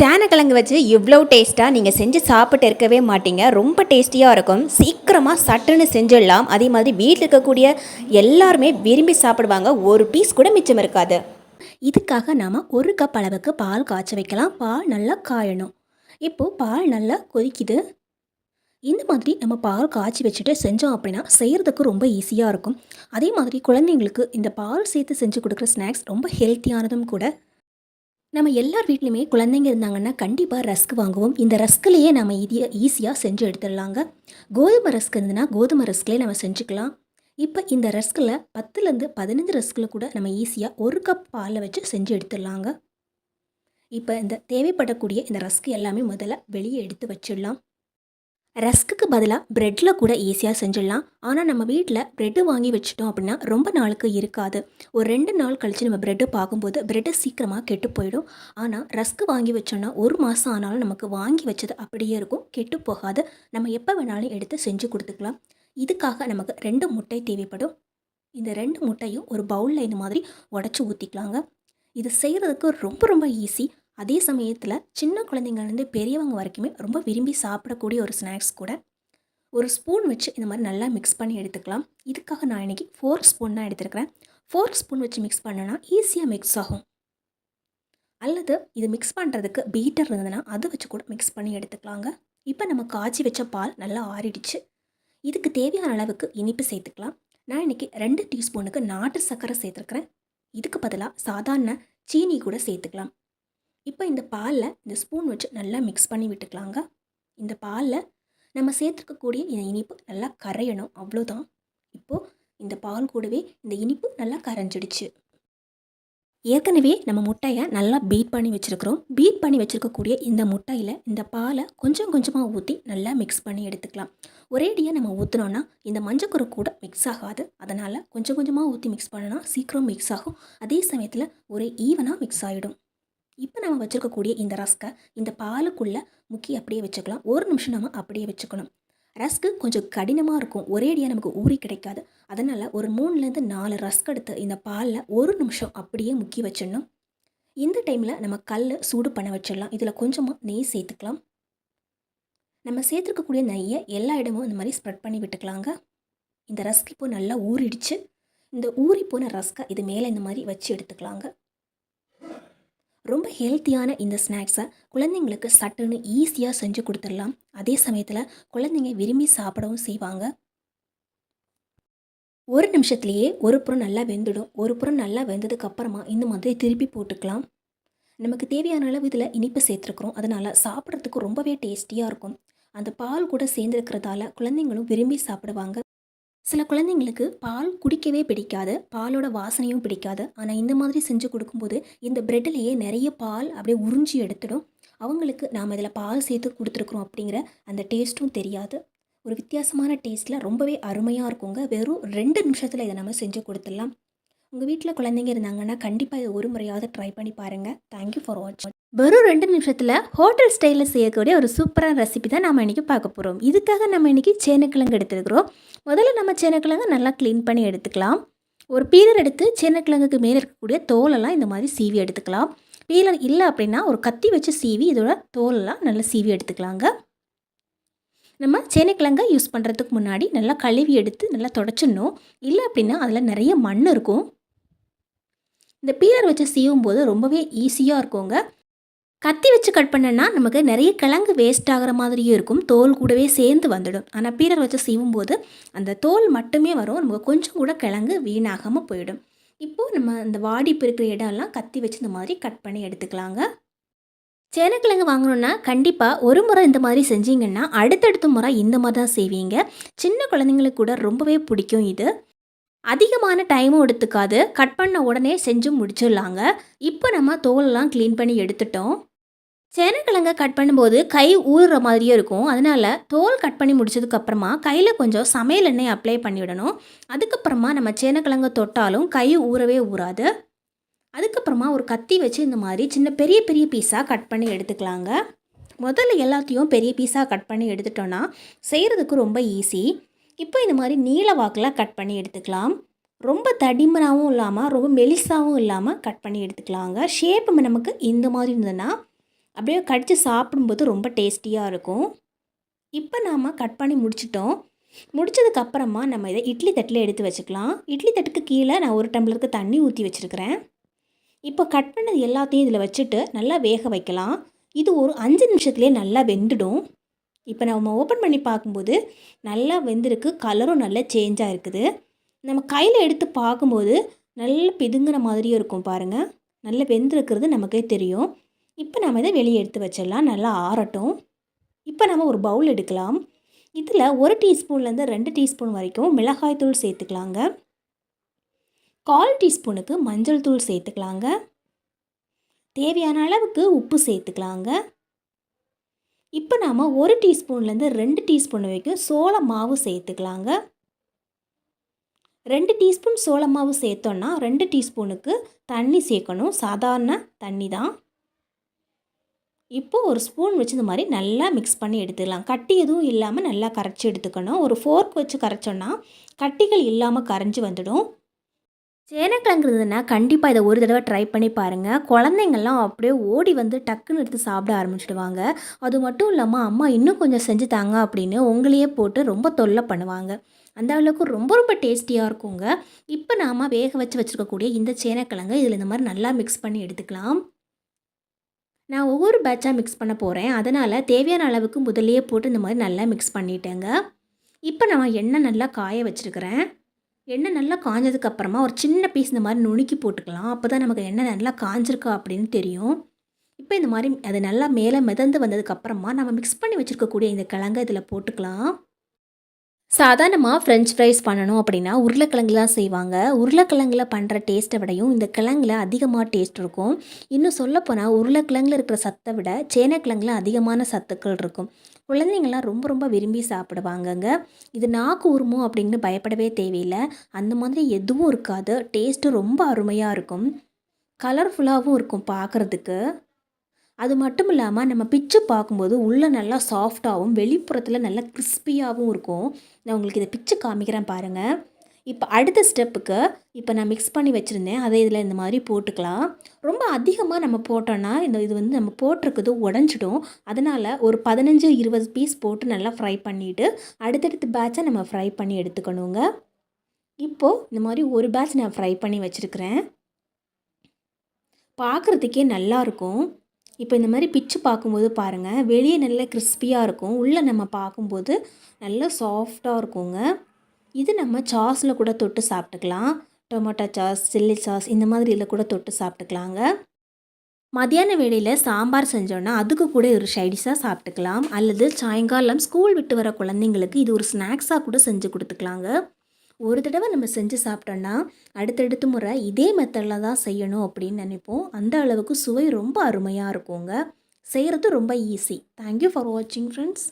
சேனக்கிழங்கு வச்சு இவ்வளோ டேஸ்ட்டாக நீங்கள் செஞ்சு சாப்பிட்டு இருக்கவே மாட்டீங்க. ரொம்ப டேஸ்டியாக இருக்கும். சீக்கிரமாக சட்டுன்னு செஞ்சிடலாம். அதே மாதிரி வீட்டில் இருக்கக்கூடிய எல்லாருமே விரும்பி சாப்பிடுவாங்க. ஒரு பீஸ் கூட மிச்சம் இருக்காது. இதுக்காக நாம் ஒரு கப் அளவுக்கு பால் காய்ச்ச வைக்கலாம். பால் நல்லா காயணும். இப்போது பால் நல்லா கொதிக்குது. இந்த மாதிரி நம்ம பால் காய்ச்சி வச்சுட்டு செஞ்சோம் அப்படின்னா செய்கிறதுக்கு ரொம்ப ஈஸியாக இருக்கும். அதே மாதிரி குழந்தைங்களுக்கு இந்த பால் சேர்த்து செஞ்சு கொடுக்குற ஸ்நாக்ஸ் ரொம்ப ஹெல்த்தியானதும் கூட நம்ம எல்லார் வீட்லையுமே குழந்தைங்க இருந்தாங்கன்னா கண்டிப்பாக ரஸ்க் வாங்குவோம். இந்த ரஸ்க்லேயே நம்ம ஈஸியாக ஈஸியாக செஞ்சு எடுத்துடலாங்க. கோதுமை ரஸ்க் இருந்ததுன்னா கோதுமை ரஸ்க்லேயே நம்ம செஞ்சுக்கலாம். இப்போ இந்த ரஸ்கில் பத்துலேருந்து பதினஞ்சு ரஸ்கில் கூட நம்ம ஈஸியாக ஒரு கப் பாலில் வச்சு செஞ்சு எடுத்துடலாங்க. இப்போ இந்த தேவைப்படக்கூடிய இந்த ரஸ்க் எல்லாமே முதல்ல வெளியே எடுத்து வச்சிடலாம். ரஸ்க்குக்கு பதிலாக ப்ரெட்டில் கூட ஈஸியாக செஞ்சிடலாம். ஆனால் நம்ம வீட்டில் ப்ரெட்டு வாங்கி வச்சிட்டோம் அப்படின்னா ரொம்ப நாளுக்கு இருக்காது. ஒரு ரெண்டு நாள் கழித்து நம்ம ப்ரெட்டு பார்க்கும்போது ப்ரெட்டு சீக்கிரமாக கெட்டு போயிடும். ஆனால் ரஸ்க்கு வாங்கி வச்சோன்னா ஒரு மாதம் ஆனாலும் நமக்கு வாங்கி வச்சது அப்படியே இருக்கும். கெட்டு போகாது. நம்ம எப்போ வேணாலும் எடுத்து செஞ்சு கொடுத்துக்கலாம். இதுக்காக நமக்கு ரெண்டு முட்டை தேவைப்படும். இந்த ரெண்டு முட்டையும் ஒரு பவுலில் இந்த மாதிரி உடச்சி ஊற்றிக்கலாங்க இது செய்கிறதுக்கு ரொம்ப ரொம்ப ஈஸி அதே சமயத்தில் சின்ன குழந்தைங்கள்லேருந்து பெரியவங்க வரைக்குமே ரொம்ப விரும்பி சாப்பிடக்கூடிய ஒரு ஸ்நாக்ஸ் கூட ஒரு ஸ்பூன் வச்சு இந்த மாதிரி நல்லா மிக்ஸ் பண்ணி எடுத்துக்கலாம். இதுக்காக நான் இன்றைக்கி ஃபோர்க் ஸ்பூன் தான் எடுத்துருக்கிறேன். ஃபோர்க் ஸ்பூன் வச்சு மிக்ஸ் பண்ணனா ஈஸியாக மிக்ஸ் ஆகும். அல்லது இது மிக்ஸ் பண்ணுறதுக்கு பீட்டர் இருந்ததுன்னா அதை வச்சு கூட மிக்ஸ் பண்ணி எடுத்துக்கலாங்க. இப்போ நம்ம காய்ச்சி வச்ச பால் நல்லா ஆறிடுச்சு. இதுக்கு தேவையான அளவுக்கு இனிப்பு சேர்த்துக்கலாம். நான் இன்றைக்கி ரெண்டு டீஸ்பூனுக்கு நாட்டு சர்க்கரை சேர்த்துருக்குறேன். இதுக்கு பதிலாக சாதாரண சீனி கூட சேர்த்துக்கலாம். இப்போ இந்த பாலில் இந்த ஸ்பூன் வச்சு நல்லா மிக்ஸ் பண்ணி விட்டுக்கலாங்க. இந்த பாலில் நம்ம சேர்த்துருக்கக்கூடிய இந்த இனிப்பு நல்லா கரையணும். அவ்வளோதான். இப்போது இந்த பால் கூடவே இந்த இனிப்பு நல்லா கரைஞ்சிடுச்சு. ஏற்கனவே நம்ம முட்டையை நல்லா பீட் பண்ணி வச்சுருக்கிறோம். பீட் பண்ணி வச்சுருக்கக்கூடிய இந்த முட்டையில் இந்த பாலை கொஞ்சம் கொஞ்சமாக ஊற்றி நல்லா மிக்ஸ் பண்ணி எடுத்துக்கலாம். ஒரேடியாக நம்ம ஊற்றினோன்னா இந்த மஞ்சக்கரு கூட மிக்ஸ் ஆகாது. அதனால் கொஞ்சம் கொஞ்சமாக ஊற்றி மிக்ஸ் பண்ணனா சீக்கிரம் மிக்ஸ் ஆகும். அதே சமயத்தில் ஒரே ஈவனாக மிக்ஸ் ஆகிடும் இப்போ நம்ம வச்சுருக்கக்கூடிய இந்த ரஸ்கை இந்த பாலுக்குள்ளே முக்கி அப்படியே வச்சுக்கலாம். ஒரு நிமிஷம் நம்ம அப்படியே வச்சுக்கணும். ரஸ்க்கு கொஞ்சம் கடினமாக இருக்கும். ஒரேடியாக நமக்கு ஊறி கிடைக்காது. அதனால் ஒரு மூணுலேருந்து நாலு ரஸ்க் எடுத்து இந்த பாலில் ஒரு நிமிஷம் அப்படியே முக்கி வச்சிடணும். இந்த டைமில் நம்ம கல் சூடு பண்ண வச்சிடலாம். இதில் கொஞ்சமாக நெய் சேர்த்துக்கலாம். நம்ம சேர்த்துருக்கக்கூடிய நெய்யை எல்லா இடமும் இந்த மாதிரி ஸ்ப்ரெட் பண்ணி விட்டுக்கலாங்க. இந்த ரஸ்க் இப்போ நல்லா ஊறிடுச்சு. இந்த ஊறி போன ரஸ்க்கை இது மேலே இந்த மாதிரி வச்சு எடுத்துக்கலாங்க. ரொம்ப ஹெல்த்தியான இந்த ஸ்நாக்ஸை குழந்தைங்களுக்கு சட்டுன்னு ஈஸியாக செஞ்சு கொடுத்துடலாம். அதே சமயத்தில் குழந்தைங்க விரும்பி சாப்பிடவும் செய்வாங்க. ஒரு நிமிஷத்துலேயே ஒரு புறம் நல்லா வெந்துடும். ஒரு புறம் நல்லா வெந்ததுக்கப்புறமா இந்த மாதிரி திருப்பி போட்டுக்கலாம். நமக்கு தேவையான அளவு இதில் இனிப்பு சேர்த்துருக்குறோம். அதனால் சாப்பிட்றதுக்கு ரொம்பவே டேஸ்டியாக இருக்கும். அந்த பால் கூட சேர்ந்துருக்கிறதால குழந்தைங்களும் விரும்பி சாப்பிடுவாங்க. சில குழந்தைங்களுக்கு பால் குடிக்கவே பிடிக்காது பாலோட வாசனையும் பிடிக்காது. ஆனால் இந்த மாதிரி செஞ்சு கொடுக்கும்போது இந்த பிரெட்டிலேயே நிறைய பால் அப்படியே உறிஞ்சி எடுத்துடும். அவங்களுக்கு நாம் இதில் பால் சேர்த்து கொடுத்துருக்குறோம் அப்படிங்கிற அந்த டேஸ்ட்டும் தெரியாது. ஒரு வித்தியாசமான டேஸ்ட்டில் ரொம்பவே அருமையாக இருக்குங்க. வெறும் ரெண்டு நிமிஷத்தில் இதை நம்ம செஞ்சு கொடுத்துடலாம். உங்கள் வீட்டில் குழந்தைங்க இருந்தாங்கன்னா கண்டிப்பாக இதை ஒரு முறையாவது ட்ரை பண்ணி பாருங்கள் தேங்க்யூ ஃபார் வாட்சிங் வெறும் ரெண்டு நிமிஷத்தில் ஹோட்டல் ஸ்டைலில் செய்யக்கூடிய ஒரு சூப்பரான ரெசிபி தான் நம்ம இன்றைக்கி பார்க்க போகிறோம் இதுக்காக நம்ம இன்றைக்கி சேனக்கிழங்கு எடுத்துருக்குறோம். முதல்ல நம்ம சேனக்கிழங்கு நல்லா க்ளீன் பண்ணி எடுத்துக்கலாம். ஒரு பீலர் எடுத்து சேனக்கிழங்குக்கு மேலே இருக்கக்கூடிய தோலெல்லாம் இந்த மாதிரி சீவி எடுத்துக்கலாம். பீலர் இல்லை அப்படின்னா ஒரு கத்தி வச்சு சீவி இதோட தோலெல்லாம் நல்லா சீவி எடுத்துக்கலாங்க. நம்ம சேனக்கிழங்கை யூஸ் பண்ணுறதுக்கு முன்னாடி நல்லா கழுவி எடுத்து நல்லா தொடச்சிடணும். இல்லை அப்படின்னா அதில் நிறைய மண் இருக்கும். இந்த பீலர் வச்சு சீவும் போது ரொம்பவே ஈஸியாக இருக்குங்க. கத்தி வச்சு கட் பண்ணனா நமக்கு நிறைய கிழங்கு வேஸ்ட் ஆகிற மாதிரியும் இருக்கும். தோல் கூடவே சேர்ந்து வந்துடும். ஆனால் பீரர் வச்சு சீவும் போது அந்த தோல் மட்டுமே வரும். நமக்கு கொஞ்சம் கூட கிழங்கு வீணாகாமல் போயிடும். இப்போது நம்ம அந்த வாடி இருக்கிற இடம்லாம் கத்தி வச்சு இந்த மாதிரி கட் பண்ணி எடுத்துக்கலாங்க. சேனக்கிழங்கு வாங்கணுன்னா கண்டிப்பாக ஒரு முறை இந்த மாதிரி செஞ்சீங்கன்னா அடுத்தடுத்த முறை இந்த மாதிரி தான் செய்வீங்க. சின்ன குழந்தைங்களுக்கு கூட ரொம்பவே பிடிக்கும் இது. அதிகமான டைமும் எடுத்துக்காது. கட் பண்ண உடனே செஞ்சு முடிச்சிடலாங்க. இப்போ நம்ம தோலெல்லாம் க்ளீன் பண்ணி எடுத்துட்டோம். சேனக்கிழங்கை கட் பண்ணும்போது கை ஊறுற மாதிரியே இருக்கும். அதனால் தோல் கட் பண்ணி முடிச்சதுக்கப்புறமா கையில் கொஞ்சம் சமையல் எண்ணெய் அப்ளை பண்ணிவிடணும். அதுக்கப்புறமா நம்ம சேனக்கிழங்கை தொட்டாலும் கை ஊறவே ஊறாது. அதுக்கப்புறமா ஒரு கத்தி வச்சு இந்த மாதிரி சின்ன பெரிய பெரிய பீஸாக கட் பண்ணி எடுத்துக்கலாங்க. முதல்ல எல்லாத்தையும் பெரிய பீஸாக கட் பண்ணி எடுத்துட்டோன்னா செய்கிறதுக்கு ரொம்ப ஈஸி இப்போ இந்த மாதிரி நீல வாக்கில் கட் பண்ணி எடுத்துக்கலாம். ரொம்ப தடிமனாகவும் இல்லாமல் ரொம்ப மெலிசாகவும் இல்லாமல் கட் பண்ணி எடுத்துக்கலாங்க. ஷேப் நமக்கு இந்த மாதிரி இருந்ததுன்னா அப்படியே கடித்து சாப்பிடும்போது ரொம்ப டேஸ்டியாக இருக்கும். இப்போ நாம் கட் பண்ணி முடிச்சிட்டோம். முடிச்சதுக்கப்புறமா நம்ம இதை இட்லி தட்டில் எடுத்து வச்சுக்கலாம். இட்லி தட்டுக்கு கீழே நான் ஒரு டம்ளருக்கு தண்ணி ஊற்றி வச்சுருக்கிறேன். இப்போ கட் பண்ணது எல்லாத்தையும் இதில் வச்சுட்டு நல்லா வேக வைக்கலாம். இது ஒரு அஞ்சு நிமிஷத்துலேயே நல்லா வெந்துடும். இப்போ நம்ம ஓப்பன் பண்ணி பார்க்கும்போது நல்லா வெந்திருக்கு. கலரும் நல்லா சேஞ்சாக இருக்குது. நம்ம கையில் எடுத்து பார்க்கும்போது நல்ல பிதுங்கின மாதிரியும் இருக்கும் பாருங்கள் நல்லா வெந்திருக்கிறது நமக்கே தெரியும். இப்போ நம்ம இதை வெளியே எடுத்து வச்சிடலாம். நல்லா ஆறட்டும். இப்போ நம்ம ஒரு பவுல் எடுக்கலாம். இதில் ஒரு டீஸ்பூன்லேருந்து ரெண்டு டீஸ்பூன் வரைக்கும் மிளகாய் தூள் சேர்த்துக்கலாங்க. கால் டீஸ்பூனுக்கு மஞ்சள் தூள் சேர்த்துக்கலாங்க. தேவையான அளவுக்கு உப்பு சேர்த்துக்கலாங்க. இப்போ நாம் ஒரு டீஸ்பூன்லேருந்து ரெண்டு டீஸ்பூன் வரைக்கும் சோள மாவு சேர்த்துக்கலாங்க. ரெண்டு டீஸ்பூன் சோள மாவு சேர்த்தோன்னா ரெண்டு டீஸ்பூனுக்கு தண்ணி சேர்க்கணும். சாதாரண தண்ணி தான். இப்போ ஒரு ஸ்பூன் வச்சு இந்த மாதிரி நல்லா மிக்ஸ் பண்ணி எடுத்துக்கலாம் கட்டி எதுவும் இல்லாமல் நல்லா கரைச்சி எடுத்துக்கணும். ஒரு ஃபோர்க் வச்சு கரைச்சோன்னா கட்டிகள் இல்லாமல் கரைஞ்சி வந்துடும். சேனக்கிழங்குறதுனா கண்டிப்பாக இதை ஒரு தடவை ட்ரை பண்ணி பாருங்கள் குழந்தைங்கள்லாம் அப்படியே ஓடி வந்து டக்குன்னு எடுத்து சாப்பிட ஆரம்பிச்சிடுவாங்க. அது மட்டும் இல்லாமல் அம்மா இன்னும் கொஞ்சம் செஞ்சு தாங்க அப்படின்னு உங்களையே போட்டு ரொம்ப தொல்லை பண்ணுவாங்க. அந்த அளவுக்கு ரொம்ப ரொம்ப டேஸ்டியாக இருக்குங்க. இப்போ நாம் வேக வச்சு வச்சுருக்கக்கூடிய இந்த சேனக்கிழங்கு இதில் இந்த மாதிரி நல்லா மிக்ஸ் பண்ணி எடுத்துக்கலாம். நான் ஒவ்வொரு பேட்சாக மிக்ஸ் பண்ண போகிறேன் அதனால் தேவையான அளவுக்கு முதல்லையே போட்டு இந்த மாதிரி நல்லா மிக்ஸ் பண்ணிட்டேங்க. இப்போ நான் எண்ணெய் நல்லா காய வச்சுருக்கிறேன். எண்ணெய் நல்லா காஞ்சதுக்கப்புறமா ஒரு சின்ன பீஸ் இந்த மாதிரி நுணுக்கி போட்டுக்கலாம். அப்போ தான் நமக்கு எண்ணெய் நல்லா காஞ்சிருக்கா அப்படின்னு தெரியும். இப்போ இந்த மாதிரி அது நல்லா மேலே மிதந்து வந்ததுக்கப்புறமா நம்ம மிக்ஸ் பண்ணி வச்சுருக்கக்கூடிய இந்த கிழங்கை இதில் போட்டுக்கலாம். சாதாரணமாக ஃப்ரெஞ்ச் ஃப்ரைஸ் பண்ணணும் அப்படின்னா உருளைக்கிழங்குலாம் செய்வாங்க. உருளைக்கிழங்குல பண்ணுற டேஸ்ட்டை விடையும் இந்த கிழங்குல அதிகமாக டேஸ்ட் இருக்கும். இன்னும் சொல்லப்போனால் உருளைக்கிழங்குல இருக்கிற சத்தை விட சேனக்கிழங்குல அதிகமான சத்துக்கள் இருக்கும். குழந்தைங்கள்லாம் ரொம்ப ரொம்ப விரும்பி சாப்பிடுவாங்கங்க. இது நாக்கு உருமோ அப்படின்னு பயப்படவே தேவையில்லை. அந்த மாதிரி எதுவும் இருக்காது. டேஸ்ட்டு ரொம்ப அருமையாக இருக்கும். கலர்ஃபுல்லாகவும் இருக்கும் பார்க்குறதுக்கு. அது மட்டும் இல்லாமல் நம்ம பிச்சு பார்க்கும்போது உள்ளே நல்லா சாஃப்டாகவும் வெளிப்புறத்தில் நல்லா கிறிஸ்பியாகவும் இருக்கும். நான் உங்களுக்கு இதை பிச்சு காமிக்கிறேன் பாருங்கள் இப்போ அடுத்த ஸ்டெப்புக்கு இப்போ நான் மிக்ஸ் பண்ணி வச்சுருந்தேன். அதை இதில் இந்த மாதிரி போட்டுக்கலாம். ரொம்ப அதிகமாக நம்ம போட்டோன்னா இந்த இது வந்து நம்ம போட்டிருக்குது உடஞ்சிடும். அதனால் ஒரு பதினஞ்சு இருபது பீஸ் போட்டு நல்லா ஃப்ரை பண்ணிவிட்டு அடுத்தடுத்த பேட்சை நம்ம ஃப்ரை பண்ணி எடுத்துக்கணுங்க. இப்போது இந்த மாதிரி ஒரு பேட்ச் நான் ஃப்ரை பண்ணி வச்சுருக்கிறேன். பார்க்குறதுக்கே நல்லாயிருக்கும் இப்போ இந்த மாதிரி பிச்சு பார்க்கும்போது பாருங்கள் வெளியே நல்ல கிறிஸ்பியாக இருக்கும். உள்ளே நம்ம பார்க்கும்போது நல்லா சாஃப்டாக இருக்குங்க. இது நம்ம சாஸில் கூட தொட்டு சாப்பிட்டுக்கலாம். டொமேட்டோ சாஸ் சில்லி சாஸ் இந்த மாதிரி இதில் கூட தொட்டு சாப்பிட்டுக்கலாங்க. மதியான வேளையில் சாம்பார் செஞ்சோன்னா அதுக்கு கூட ஒரு ஷைடிஷாக சாப்பிட்டுக்கலாம். அல்லது சாயங்காலம் ஸ்கூல் விட்டு வர குழந்தைங்களுக்கு இது ஒரு ஸ்நாக்ஸாக கூட செஞ்சு கொடுத்துக்கலாங்க. ஒரு தடவை நம்ம செஞ்சு சாப்பிட்டோன்னா அடுத்தடுத்த முறை இதே மெத்தடில் தான் செய்யணும் அப்படின்னு நினைப்போம். அந்த அளவுக்கு சுவை ரொம்ப அருமையாக இருக்குங்க. செய்கிறது ரொம்ப ஈஸி தேங்க்யூ ஃபார் வாட்சிங் ஃப்ரெண்ட்ஸ்